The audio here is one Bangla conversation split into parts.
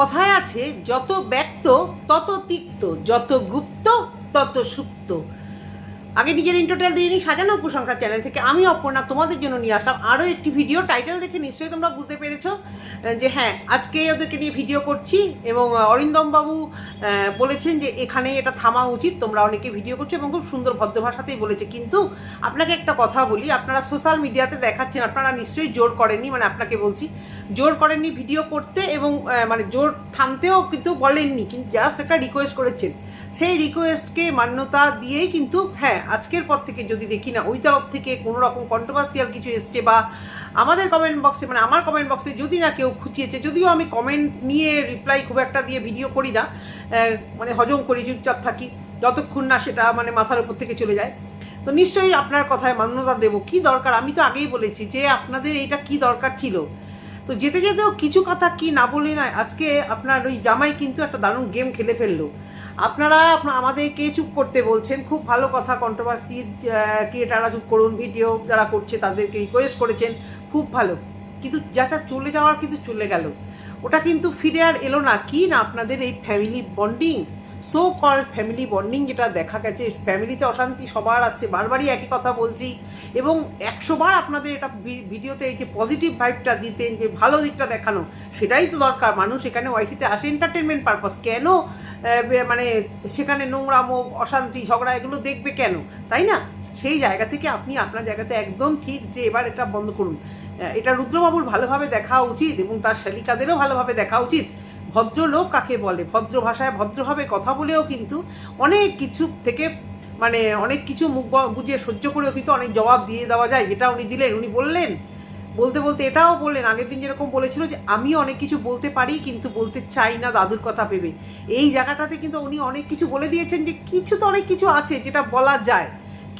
কথায় আছে যত ব্যক্ত তত তিক্ত যত গুপ্ত তত সুপ্ত। আগে নিজের ইন্টোটাল দিয়ে নিই, সাজানো উপসংখ্যার চ্যানেল থেকে আমি অপর্ণা তোমাদের জন্য নিয়ে আসলাম আরও একটি ভিডিও টাইটেল দেখে নিশ্চয়ই তোমরা বুঝতে পেরেছ যে হ্যাঁ আজকে ওদেরকে নিয়ে ভিডিও করছি এবং অরিন্দম বাবু বলেছেন যে এখানে এটা থামা উচিত, তোমরা অনেকে ভিডিও করছ এবং খুব সুন্দর ভদ্র ভাষাতেই বলেছে। কিন্তু আপনাকে একটা কথা বলি, আপনারা সোশ্যাল মিডিয়াতে দেখাচ্ছেন, আপনারা নিশ্চয়ই জোর করেননি মানে আপনাকে বলছি, জোর করেননি ভিডিও করতে এবং মানে জোর থামতেও কিন্তু বলেননি, কিন্তু জাস্ট একটা রিকোয়েস্ট করেছেন। সেই রিকোয়েস্টকে মান্যতা দিয়েই কিন্তু হ্যাঁ আজকের পর থেকে যদি দেখি না, ওই তরফ থেকে কোনো রকম কন্ট্রোভার্সিয়াল কিছু এসছে বা আমাদের কমেন্ট বক্সে মানে আমার কমেন্ট বক্সে যদি না কেউ খুঁচিয়েছে, যদিও আমি কমেন্ট নিয়ে রিপ্লাই খুব একটা দিয়ে ভিডিও করি না মানে হজম করি, চুপচাপ থাকি, যতক্ষণ না সেটা মানে মাথার উপর থেকে চলে যায়। তো নিশ্চয়ই আপনার কথায় মান্যতা দেবো। কি দরকার? আমি তো আগেই বলেছি যে আপনাদের এইটা কি দরকার ছিল? তো যেতে যেতেও কিছু কথা কি না বলে নয় আজকে আপনার ওই জামাই কিন্তু একটা দারুণ গেম খেলে ফেলল। আপনারা, আপনা- আমাদেরকে চুপ করতে বলছেন। খুব ভালো কথা কন্ট্রোভার্সির ক্রিয়েটাররা চুপ করুন ভিডিও যারা করছে তাদেরকে রিকোয়েস্ট করেছেন, খুব ভালো। কিন্তু যাটা চলে যাওয়ার কিন্তু চলে গেল। ওটা কিন্তু ফিরে আর এলো না। কি না আপনাদের এই family bonding so call family bonding যেটা দেখা গেছে ফ্যামিলিতে অশান্তি, সবার আছে, বারবারই একই কথা বলছি। এবং একশোবার আপনাদের এটা ভিডিওতে এই যে পজিটিভ ভাইবটা দিতেন, যে ভালো দিকটা দেখানো, সেটাই তো দরকার। মানুষ এখানে ওয়াইটিতে আসে এন্টারটেনমেন্ট পারপাস কেন মানে সেখানে নোংরা নোংরামো অশান্তি, ঝগড়া, এগুলো দেখবে কেন? তাই না? সেই জায়গা থেকে আপনি আপনার জায়গাতে একদম ঠিক যে এবার এটা বন্ধ করুন। এটা রুদ্রবাবুর ভালোভাবে দেখা উচিত এবং তার শালিকাদেরও ভালোভাবে দেখা উচিত। ভদ্রলোক কাকে বলে? ভদ্র ভাষায় ভদ্রভাবে কথা বলেও কিন্তু অনেক কিছু থেকে মানে অনেক কিছু মুখ বুঝিয়ে সহ্য করেও কিন্তু অনেক জবাব দিয়ে দেওয়া যায়। যেটা উনি দিলেন। উনি বললেন, বলতে বলতে এটাও বললেন, আগের দিন যেরকম বলেছিল যে আমি অনেক কিছু বলতে পারি, কিন্তু বলতে চাই না, দাদুর কথা ভেবে। এই জায়গাটাতে কিন্তু উনি অনেক কিছু বলে দিয়েছেন যে, কিছু তো অনেক কিছু আছে যেটা বলা যায়।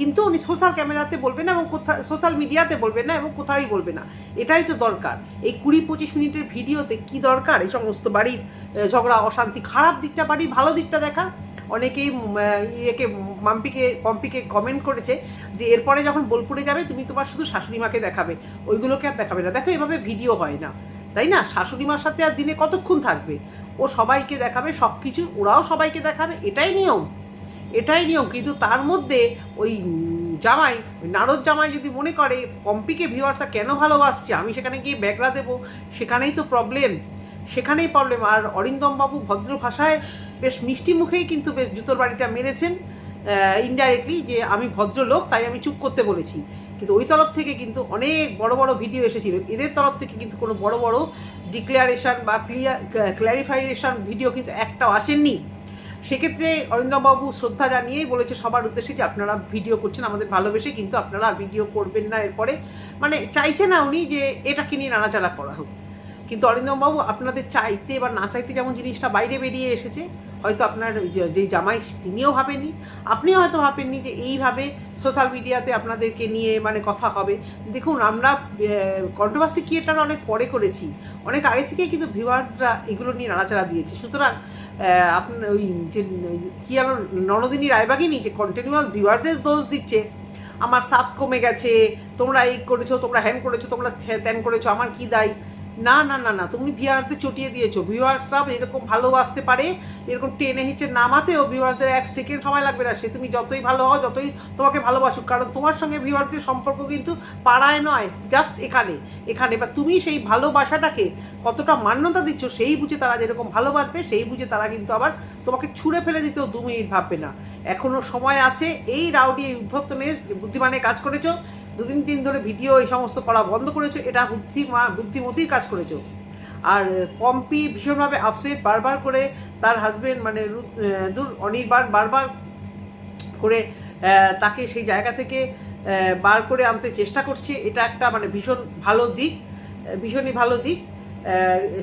কিন্তু উনি সোশ্যাল ক্যামেরাতে বলবেন না এবং কোথাও সোশ্যাল মিডিয়াতে বলবেন না এবং কোথাওই বলবে না। এটাই তো দরকার। এই কুড়ি পঁচিশ মিনিটের ভিডিওতে কি দরকার? এই সমস্ত বাড়ির ঝগড়া, অশান্তি, খারাপ দিকটা বাড়ি, ভালো দিকটা দেখা। অনেকেই ইয়েকে, মাম্পিকে, পম্পিকে কমেন্ট করেছে যে, এরপরে যখন বোলপুরে যাবে, তুমি তোমার শুধু শাশুড়ি মাকে দেখাবে। ওইগুলোকে আর দেখাবে না। দেখো, এভাবে ভিডিও হয় না। তাই না? শাশুড়ি মার সাথে আর দিনে কতক্ষণ থাকবে? ও সবাইকে দেখাবে সব কিছু ওরাও সবাইকে দেখাবে, এটাই নিয়ম। এটাই নিয়ম, কিন্তু তার মধ্যে ওই জামাই নারদ জামাই যদি মনে করে, পম্পিকে ভিউয়ার্সটা কেন ভালোবাসছে? আমি সেখানে গিয়ে ব্যাগরা দেবো। সেখানেই তো প্রবলেম সেখানেই প্রবলেম আর অরিন্দম বাবু ভদ্র ভাষায় বেশ মিষ্টি মুখেই কিন্তু বেশ জুতোর বাড়িটা মেরেছেন ইনডাইরেক্টলি যে আমি ভদ্রলোক, তাই আমি চুপ করতে বলেছি। কিন্তু ওই তরফ থেকে কিন্তু অনেক বড় বড় ভিডিও এসেছিল। এদের তরফ থেকে কিন্তু কোনো বড় বড় ডিক্লারেশন বা ক্লিয়ার ক্ল্যারিফাইয়েশন ভিডিও কিন্তু একটাও আসেননি। সেক্ষেত্রে অরিন্দমবাবু শ্রদ্ধা জানিয়েই বলেছে সবার উদ্দেশ্যে যে আপনারা ভিডিও করছেন, আমাদের ভালোবেসে, কিন্তু আপনারা ভিডিও করবেন না এরপরে। মানে চাইছে না উনি যে এটাকে নিয়ে নাড়াচাড়া করা হোক। কিন্তু অরিন্দমবাবু আপনাদের চাইতে বা না চাইতে যেমন জিনিসটা বাইরে বেরিয়ে এসেছে, হয়তো আপনার যে- জামাই তিনিও ভাবেননি। আপনিও হয়তো ভাবেননি যে এইভাবে সোশ্যাল মিডিয়াতে আপনাদেরকে নিয়ে মানে কথা হবে দেখুন আমরা কন্ট্রোভার্সি ক্রিয়েটার অনেক পরে করেছি অনেক আগে থেকেই কিন্তু ভিউয়ার্সরা এগুলো নিয়ে নাড়াচাড়া দিয়েছে সুতরাং আপনার ওই যে কি আর নরদিনী রায়বাগিনী যে কন্টিনিউয়াস ভিউয়ার্সের দোষ দিচ্ছে আমার সাবস কমে গেছে তোমরা এই করেছ তোমরা হ্যান করেছ তোমরা ত্যান করেছ আমার কি দায় না না না না, তুমি ভিউয়ার্সদের চটিয়ে দিয়েছ। ভিউয়ার্সরা এরকম ভালোবাসতে পারে, এরকম টেনে হিচে নামাতেও ভিউয়ার্সদের এক সেকেন্ড সময় লাগবে না। সে তুমি যতই ভালো হও, যতই তোমাকে ভালোবাসুক, কারণ তোমার সঙ্গে ভিউয়ার্সদের সম্পর্ক কিন্তু পাড়ায় নয় জাস্ট এখানে। এখানে বা তুমি সেই ভালোবাসাটাকে কতটা মান্যতা দিচ্ছ, সেই বুঝে তারা যেরকম ভালোবাসবে, সেই বুঝে তারা কিন্তু আবার তোমাকে ছুঁড়ে ফেলে দিতেও দু মিনিট ভাববে না। এখনও সময় আছে, এই রাউডি এই উদ্ধত্ত নিয়ে বুদ্ধিমানে কাজ করেছ দুদিন দিন ধরে ভিডিও এই সমস্ত করা বন্ধ করেছ, এটা বুদ্ধিমা বুদ্ধিমতির কাজ করেছ। আর পম্পি ভীষণভাবে আপসেট বারবার করে তার হাজবেন্ড মানে দূর অনির্বাণ বারবার করে তাকে সেই জায়গা থেকে বার করে আনতে চেষ্টা করছে। এটা একটা মানে ভীষণ ভালো দিক ভীষণই ভালো দিক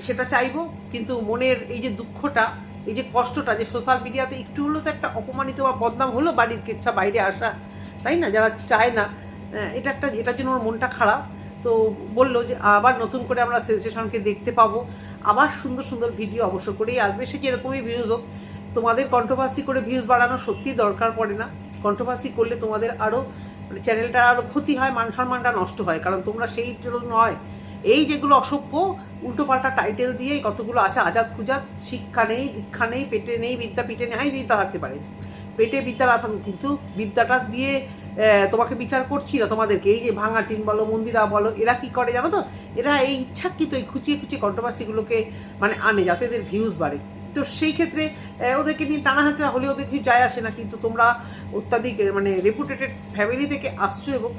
সেটা চাইব। কিন্তু মনের এই যে দুঃখটা, এই যে কষ্টটা, যে সোশ্যাল মিডিয়াতে একটু হলেও তো একটা অপমানিত বা বদনাম হলো বাড়ির কেচ্ছা, বাইরে আসা, তাই না? যারা চায় না এটা একটা এটার জন্য ওর মনটা খারাপ। তো বলল যে আবার নতুন করে আমরা সেন্সেশনকে দেখতে পাবো। আবার সুন্দর সুন্দর ভিডিও অবশ্য করেই আসবে। সে যেরকমই ভিউজ হোক, তোমাদের কন্ট্রোভার্সি করে ভিউজ বাড়ানো সত্যি দরকার পড়ে না। কন্ট্রোভার্সি করলে তোমাদের আরও মানে চ্যানেলটা আরও ক্ষতি হয় মান সম্মানটা নষ্ট হয়। কারণ তোমরা সেই নয়। এই যেগুলো অসভ্য, উল্টোপাল্টা টাইটেল দিয়ে কতগুলো আছে আজাদ খুজাদ শিক্ষা নেই, দীক্ষা নেই, পেটে নেই বিদ্যা পিঠে নেই বিদ্যা থাকতে পারে। পেটে বিদ্যা থাকুক, কিন্তু বিদ্যাটা দিয়ে তোমাকে বিচার করছি না তোমাদেরকে। এই যে ভাঙা টিন বলো, মন্দিরা বলো, এরা কি করে জানো তো? এরা এই ইচ্ছাকৃত এই খুঁচিয়ে খুঁচিয়ে কন্ট্রোভার্সিগুলোকে মানে আনে যাতে এদের ভিউজ বাড়ে। তো সেই ক্ষেত্রে ওদেরকে নিয়ে টানাহাঁচড়া হলে ওদের কিছু যায় আসে না। কিন্তু তোমরা অত্যাধিক মানে রেপুটেটেড ফ্যামিলি থেকে আসছো এবং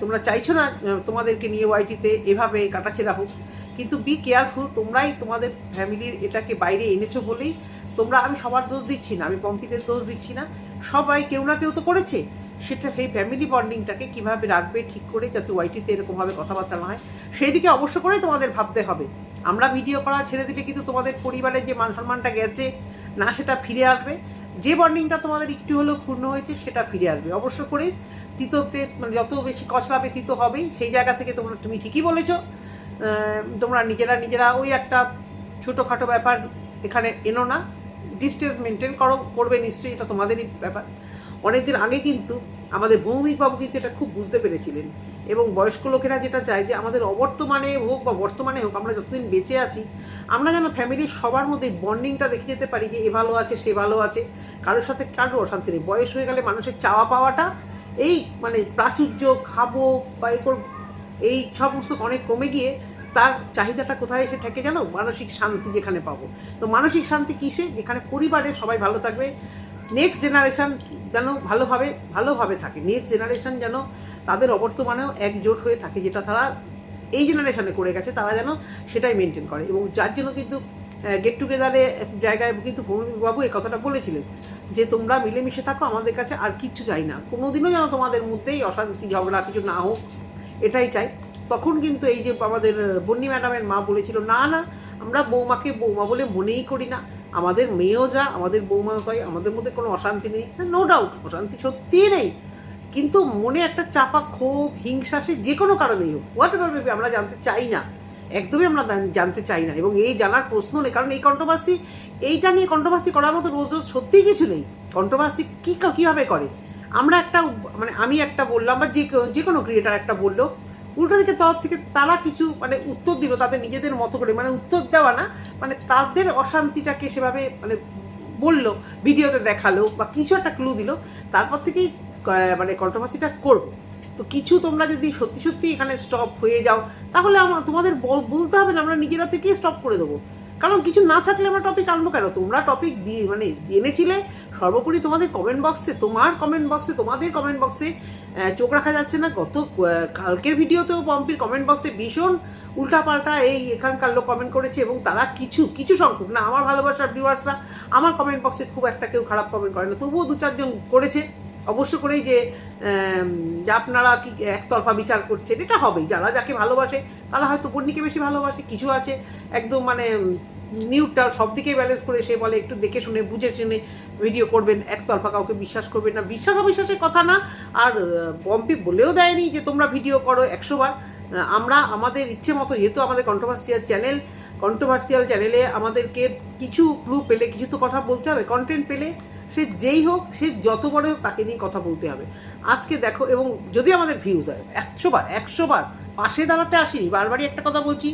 তোমরা চাইছো না তোমাদেরকে নিয়ে ওয়াইটিতে এভাবে কাটাছেড়া হোক। কিন্তু বি কেয়ারফুল তোমরাই তোমাদের ফ্যামিলির এটাকে বাইরে এনেছো বলেই তোমরা আমি সবার দোষ দিচ্ছি না, আমি পম্পিদের দোষ দিচ্ছি না। সবাই কেউ না কেউ তো করেছে। সেটা সেই ফ্যামিলি বন্ডিংটাকে কীভাবে রাখবে, ঠিক করে যাতে ওয়াইটিতে এরকমভাবে কথাবার্তা না হয় সেই দিকে অবশ্য করেই তোমাদের ভাবতে হবে। আমরা ভিডিও করা ছেড়ে দিলে কিন্তু তোমাদের পরিবারের যে মান সম্মানটা গেছে, না সেটা ফিরে আসবে। যে বন্ডিংটা তোমাদের একটু হলেও ক্ষুণ্ণ হয়েছে, সেটা ফিরে আসবে। অবশ্য করে তিতোতে মানে যত বেশি কচলাবে তিতো হবেই, সেই জায়গা থেকে তোমরা তুমি ঠিকই বলেছ। তোমরা নিজেরা নিজেরা ওই একটা ছোটোখাটো ব্যাপার এখানে এনো না। ডিস্টেন্স মেনটেন করো, করবে নিশ্চয়ই, এটা তোমাদেরই ব্যাপার। অনেকদিন আগে কিন্তু আমাদের ভৌমিকবাবু কিন্তু এটা খুব বুঝতে পেরেছিলেন। এবং বয়স্ক লোকেরা যেটা চায় যে আমাদের অবর্তমানে হোক বা বর্তমানে হোক, আমরা যতদিন বেঁচে আছি, আমরা যেন ফ্যামিলির সবার মধ্যে বন্ডিংটা দেখে যেতে পারি যে এ ভালো আছে, সে ভালো আছে। কারোর সাথে কারোর অশান্তি নেই। বয়স হয়ে গেলে মানুষের চাওয়া পাওয়াটা, এই মানে প্রাচুর্য, খাব বা এ করব এই সমস্ত অনেক কমে গিয়ে তার চাহিদাটা কোথায় এসে ঠেকে জানো মানসিক শান্তি যেখানে পাবো। তো মানসিক শান্তি কিসে? যেখানে পরিবারে সবাই ভালো থাকবে নেক্সট জেনারেশান যেন ভালোভাবে ভালোভাবে থাকে। নেক্সট জেনারেশান যেন তাদের অবর্তমানেও একজোট হয়ে থাকে, যেটা তারা এই জেনারেশানে করে গেছে, তারা যেন সেটাই মেনটেন করে। এবং যার জন্য কিন্তু গেট টুগেদারে জায়গায় কিন্তু বাবু এই কথাটা বলেছিলেন যে, তোমরা মিলেমিশে থাকো, আমাদের কাছে আর কিচ্ছু চাই না। কোনোদিনও যেন তোমাদের মধ্যেই অশান্তি, ঝগড়া কিছু না হোক। এটাই চাই। তখন কিন্তু এই যে আমাদের বন্নি ম্যাডামের মা বলেছিল, না না, আমরা বৌমাকে বৌমা বলে মনেই করি না। আমাদের মেয়েও যা, আমাদের বৌমা তাই, আমাদের মধ্যে কোনো অশান্তি নেই। নো ডাউট অশান্তি সত্যিই নেই। কিন্তু মনে একটা চাপা ক্ষোভ, হিংসা, সে যে কোনো কারণেই হোক হোয়াট এভার মেবি আমরা জানতে চাই না। একদমই আমরা জানতে চাই না। এবং এই জানার প্রশ্ন নেই, কারণ এই কন্ট্রোভার্সি এইটা নিয়ে কন্ট্রোভার্সি করার মতো রোজ রোজ সত্যিই কিছু নেই। কন্ট্রোভার্সি কী, কীভাবে করে? আমরা একটা মানে আমি একটা বললাম বা যে যে কোনো ক্রিয়েটার একটা বলল উল্টো দিকে তরফ থেকে তারা কিছু মানে উত্তর দিল তাদের নিজেদের মতো করে মানে উত্তর দেওয়া না মানে তাদের অশান্তিটাকে সেভাবে মানে বলল, ভিডিওতে দেখাল বা কিছু একটা ক্লু দিল, তারপর থেকেই মানে কন্ট্রোভার্সিটা করব। তো কিছু তোমরা যদি সত্যি সত্যি এখানে স্টপ হয়ে যাও, তাহলে আমার তোমাদের বল- বলতে হবে না, আমরা নিজেরা থেকেই স্টপ করে দেবো। কারণ কিছু না থাকলে আমরা টপিক আনব কেন? তোমরা টপিক দিয়ে মানে জেনেছিলে সর্বোপরি তোমাদের কমেন্ট বক্সে তোমার কমেন্ট বক্সে তোমাদের কমেন্ট বক্সে চোখ রাখা যাচ্ছে না। গত কালকের ভিডিওতেও পম্পির কমেন্ট বক্সে ভীষণ উল্টাপাল্টা এই এখানকার লোক কমেন্ট করেছে এবং তারা কিছু কিছু সংখ্যক, না আমার ভালোবাসার ভিউয়ার্সরা আমার কমেন্ট বক্সে খুব একটা কেউ খারাপ কমেন্ট করে না। তবুও দু, চারজন করেছে। অবশ্য করেই যে আপনারা কি একতরফা বিচার করছেন, এটা হবেই। যারা যাকে ভালোবাসে, তারা হয়তো পূর্ণিকে বেশি ভালোবাসে, কিছু আছে, একদম মানে নিউট্রাল সব দিকেই ব্যালেন্স করে সে বলে, একটু দেখে শুনে, বুঝে শুনে ভিডিও করবেন একতরফা কাউকে বিশ্বাস করবেন না। বিশ্বাস অবিশ্বাসের কথা না। আর পম্পি বলেও দেয়নি যে তোমরা ভিডিও করো একশো বার। আমরা আমাদের ইচ্ছে মতো, যেহেতু আমাদের কন্ট্রোভার্সিয়াল চ্যানেল কন্ট্রোভার্সিয়াল চ্যানেলে আমাদেরকে কিছু ক্লু পেলে, কিছু তো কথা বলতে হবে কন্টেন্ট পেলে সে যেই হোক, সে যত বড় হোক তাকে নিয়ে কথা বলতে হবে। আজকে দেখো, এবং যদি আমাদের ভিউজ হয়, একশো বার একশো বার পাশে দাঁড়াতে আসিনি, বারবারই একটা কথা বলছি,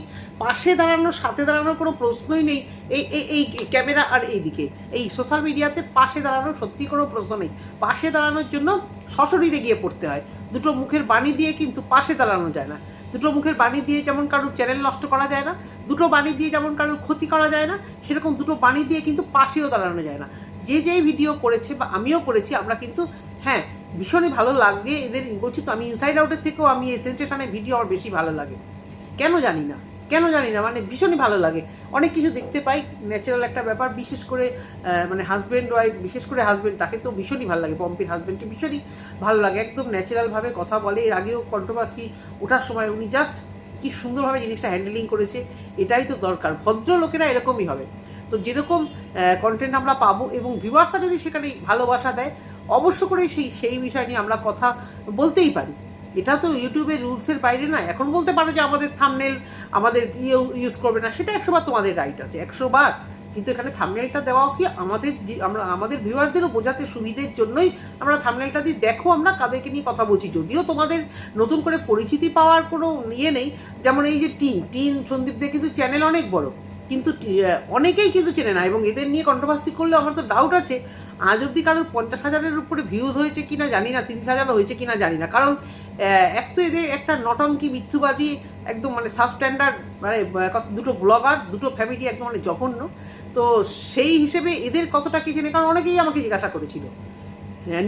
পাশে দাঁড়ানোর, সাথে দাঁড়ানোর কোনো প্রশ্নই নেই, এই এই ক্যামেরা আর এইদিকে, এই সোশ্যাল মিডিয়াতে পাশে দাঁড়ানোর সত্যি কোনো প্রশ্ন নেই, পাশে দাঁড়ানোর জন্য সশরীরে গিয়ে পড়তে হয়, দুটো মুখের বাণী দিয়ে কিন্তু পাশে দাঁড়ানো যায় না, দুটো মুখের বাণী দিয়ে যেমন কারোর চ্যানেল নষ্ট করা যায় না, দুটো বাণী দিয়ে যেমন কারোর ক্ষতি করা যায় না, সেরকম দুটো বাণী দিয়ে কিন্তু পাশেও দাঁড়ানো যায় না, যে যেই ভিডিও করেছে বা আমিও করেছি, আমরা কিন্তু হ্যাঁ ভীষণই ভালো লাগে এদের বলছি তো আমি ইনসাইড আউটের থেকেও আমি এই সেন্সেশনের ভিডিও আমার বেশি ভালো লাগে। কেন জানি না, কেন জানি না মানে ভীষণই ভালো লাগে। অনেক কিছু দেখতে পাই ন্যাচারাল একটা ব্যাপার, বিশেষ করে মানে হাজব্যান্ড ওয়াইফ বিশেষ করে হাজব্যান্ড তাকে তো ভীষণই ভালো লাগে পম্পির হাজব্যান্ডকে ভীষণই ভালো লাগে, একদম ন্যাচারালভাবে কথা বলে। এর আগেও কন্ট্রোভার্সি ওঠার সময় উনি জাস্ট কি সুন্দরভাবে জিনিসটা হ্যান্ডেলিং করেছে, এটাই তো দরকার। ভদ্র লোকেরা এরকমই হবে। তো যেরকম কন্টেন্ট আমরা পাবো এবং ভিউয়ার্সরা যদি সেখানে ভালোবাসা দেয় অবশ্য করে সেই সেই বিষয় নিয়ে আমরা কথা বলতেই পারি। এটা তো ইউটিউবের রুলসের বাইরে না এখন বলতে পারো যে আমাদের থামনেল আমাদের ইয়ে ইউজ করবে না। সেটা একশো বার তোমাদের রাইট আছে একশো বার কিন্তু এখানে থামনেলটা দেওয়াও কি আমাদের আমরা, আমাদের ভিউয়ারদেরও বোঝাতে সুবিধের জন্যই আমরা থামনেলটা দিই দেখো আমরা কাদেরকে নিয়ে কথা বলছি। যদিও তোমাদের নতুন করে পরিচিতি পাওয়ার কোনো ইয়ে নেই। যেমন এই যে টিন টিন সন্দীপদের কিন্তু চ্যানেল অনেক বড়। কিন্তু, অনেকেই কিন্তু চেনে না এবং এদের নিয়ে কন্ট্রোভার্সি করলে আমার তো ডাউট আছে। আজ অব্দি কারোর পঞ্চাশ হাজারের উপরে ভিউজ হয়েছে কিনা জানি না, তিরিশ হাজারও হয়েছে কিনা জানি না। কারণ এক তো এদের একটা নটঙ্কি মিথ্যুবাদী, একদম মানে সাবস্ট্যান্ডার্ড মানে দুটো ব্লগার দুটো ফ্যামিলি একদম মানে জঘন্য। তো সেই হিসেবে এদের কতটা কি চেনে কারণ অনেকেই আমাকে জিজ্ঞাসা করেছিল।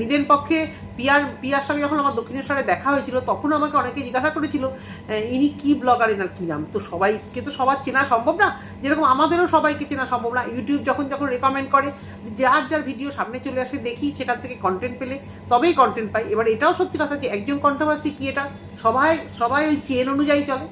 নিজের পক্ষে পিয়ার পিয়ার সঙ্গে যখন আমার দক্ষিণেশ্বরে দেখা হয়েছিল তখন আমাকে অনেকে জিজ্ঞাসা করেছিল ইনি কি ব্লগার এনার কী নাম? তো সবাইকে তো সবার চেনা সম্ভব না, যেরকম আমাদেরও সবাইকে চেনা সম্ভব না। ইউটিউব যখন যখন রেকমেন্ড করে, যার যার ভিডিও সামনে চলে আসে, দেখি সেখান থেকে কন্টেন্ট পেলে, তবেই কন্টেন্ট পাই। এবার এটাও সত্যি কথা যে একজন কন্ট্রোভার্সি কি এটা? সবাই সবাই ওই চেন অনুযায়ী চলে।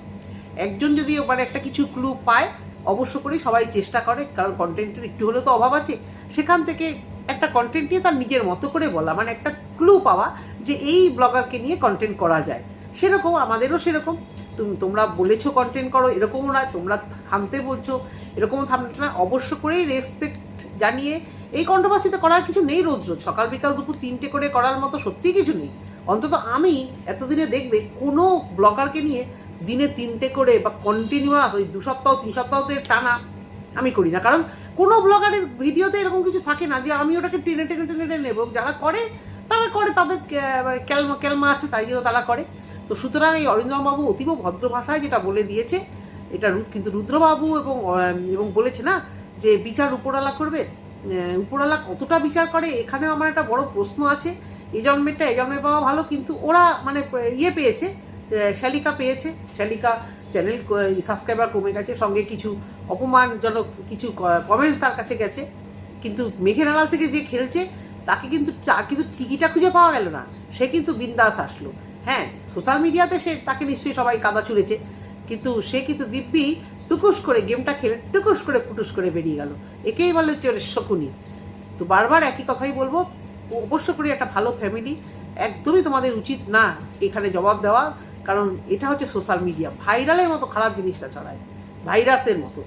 একজন যদি মানে একটা কিছু ক্লু পায়, অবশ্য করেই সবাই চেষ্টা করে, কারণ কন্টেন্টের একটু হলেও তো অভাব আছে। সেখান থেকে একটা কন্টেন্ট নিয়ে তার নিজের মতো করে বলা মানে একটা ক্লু পাওয়া যে এই ব্লগারকে নিয়ে কন্টেন্ট করা যায়। সেরকম, আমাদেরও সেরকম। তুমি, তোমরা বলেছ কন্টেন্ট করো, এরকমও নয়, তোমরা থামতে বলছো, এরকমও থামতে না অবশ্য করেই রেসপেক্ট জানিয়ে এই কন্ট্রোভার্সিতে করার কিছু নেই রোজ রোজ। সকাল বিকাল দুপুর তিনটে করে করার মতো সত্যিই কিছু নেই। অন্তত আমি এতদিনে দেখবে কোনো ব্লগারকে নিয়ে দিনে তিনটে করে বা কন্টিনিউয়াস ওই দু সপ্তাহ, তিন সপ্তাহ তো টানা আমি করি না। কারণ কোনো ব্লগারের ভিডিওতে এরকম কিছু থাকে না যে আমি ওটাকে টেনে টেনে টেনে টেনে নেব। যারা করে তারা করে তাদের মানে ক্যালমা ক্যালমা আছে তাই জন্য তারা করে। তো সুতরাং এই অরিন্দমবাবু অতীব ভদ্র ভাষায় যেটা বলে দিয়েছে এটা কিন্তু রুদ্রবাবু এবং এবং বলেছে না যে বিচার উপরওয়ালা করবে। আহ, উপরওয়ালা কতটা বিচার করে এখানে আমার একটা বড় প্রশ্ন আছে। এই জন্মেরটা এই জন্মে পাওয়া ভালো কিন্তু ওরা মানে ইয়ে পেয়েছে শালিকা পেয়েছে। শালিকা চ্যানেল সাবস্ক্রাইবার কমে গেছে, সঙ্গে কিছু অপমানজনক কিছু কমেন্টস তার কাছে গেছে। কিন্তু মেঘের আড়াল থেকে যে খেলছে, তাকে কিন্তু কিন্তু টিকিটা খুঁজে পাওয়া গেল না। সে কিন্তু বিন্দাস আসলো। হ্যাঁ সোশ্যাল মিডিয়াতে সে, তাকে নিশ্চয়ই সবাই কাদা চুলেছে কিন্তু সে কিন্তু দিব্যি টুকুস করে গেমটা খেলে, টুকুস করে পুটুস করে বেরিয়ে গেল। একেই বলে হচ্ছে শকুনি। তো বারবার একই কথাই বলব অবশ্য করে একটা ভালো ফ্যামিলি একদমই তোমাদের উচিত না এখানে জবাব দেওয়া। কারণ এটা হচ্ছে সোশ্যাল মিডিয়া ভাইরালের মতো খারাপ জিনিসটা ছড়ায়। ভাইরাসের মতো।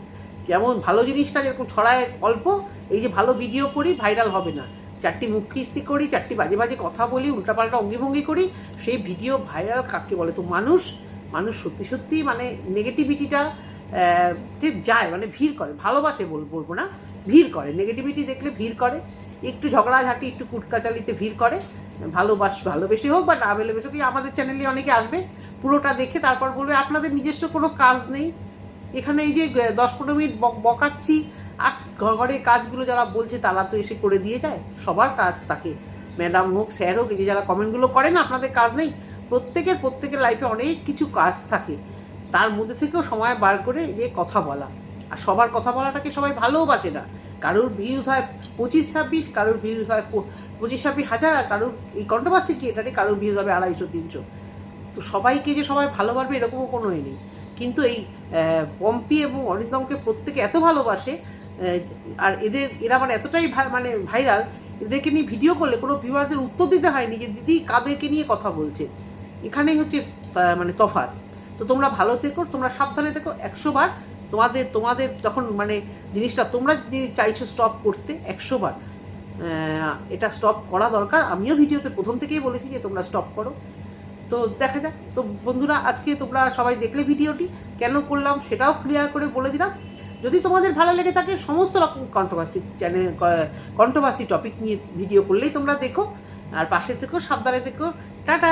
যেমন ভালো জিনিসটা যেরকম ছড়ায় অল্প, এই যে ভালো ভিডিও করি ভাইরাল হবে না। চারটি মুখ কিস্তি করি, চারটি বাজে বাজে কথা বলি, উল্টাপাল্টা অঙ্গিভঙ্গি করি, সেই ভিডিও ভাইরাল কাকে বলে? তো মানুষ মানুষ সত্যি সত্যি মানে নেগেটিভিটিটা তে যায় মানে ভিড় করে। ভালোবাসে বল, বলব না, ভিড় করে। নেগেটিভিটি দেখলে ভিড় করে। একটু ঝগড়াঝাটি, একটু কুটকাচালিতে ভিড় করে। ভালোবাস, ভালোবেসে হোক বা না ভালোবেসে হোক আমাদের চ্যানেলে অনেকে আসবে। পুরোটা দেখে তারপর বলবে, আপনাদের নিজস্ব কোনো কাজ নেই। এখানে এই যে দশ পনেরো মিনিট বক- বকাচ্ছি। আর ঘরে কাজগুলো যারা বলছে তারা তো এসে করে দিয়ে যায়। সবার কাজ থাকে ম্যাডাম হোক, স্যার হোক, এই যে যারা কমেন্টগুলো করে না, আপনাদের কাজ নেই। প্রত্যেকের প্রত্যেকের লাইফে অনেক কিছু কাজ থাকে। তার মধ্যে থেকেও সময় বার করে যে কথা বলা। আর সবার কথা বলাটাকে সবাই ভালোবাসে না। কারোর ভিউজ হয় পঁচিশ ছাব্বিশ, কারোর ভিউজ হয় পঁচিশ ছাব্বিশ হাজার, আর কারোর এই কন্ট্রোভার্সি কি এটারে কারোর ভিউজ হবে আড়াইশো, তিনশো। তো সবাইকে যে সবাই ভালোবাসবে এরকমও কোনো নেই। কিন্তু এই পম্পি এবং অরিন্দমকে প্রত্যেকে এত ভালোবাসে আর এদের, এরা মানে এতটাই মানে ভাইরাল, এদেরকে নিয়ে ভিডিও করলে কোনো ভিউয়ারদের উত্তর দিতে হয়নি যে দিদি কাদেরকে নিয়ে কথা বলছে। এখানেই হচ্ছে মানে তফাৎ। তো তোমরা ভালো থেকো, তোমরা সাবধানে থেকো। একশো বার তোমাদের তোমাদের যখন মানে জিনিসটা তোমরা চাইছো স্টপ করতে, একশো বার। এটা স্টপ করা দরকার। আমিও ভিডিওতে প্রথম থেকেই বলেছি যে তোমরা স্টপ করো। তো দেখা যাক। তো বন্ধুরা, আজকে তোমরা সবাই দেখলে ভিডিওটি। কেন করলাম সেটাও ক্লিয়ার করে বলে দিলাম। যদি তোমাদের ভালো লেগে থাকে, সমস্ত রকম কন্ট্রোভার্সি চ্যানেল কন্ট্রোভার্সি টপিক নিয়ে ভিডিও করলেই তোমরা দেখো। আর পাশে থেকো সাবধানে থেকো টাটা!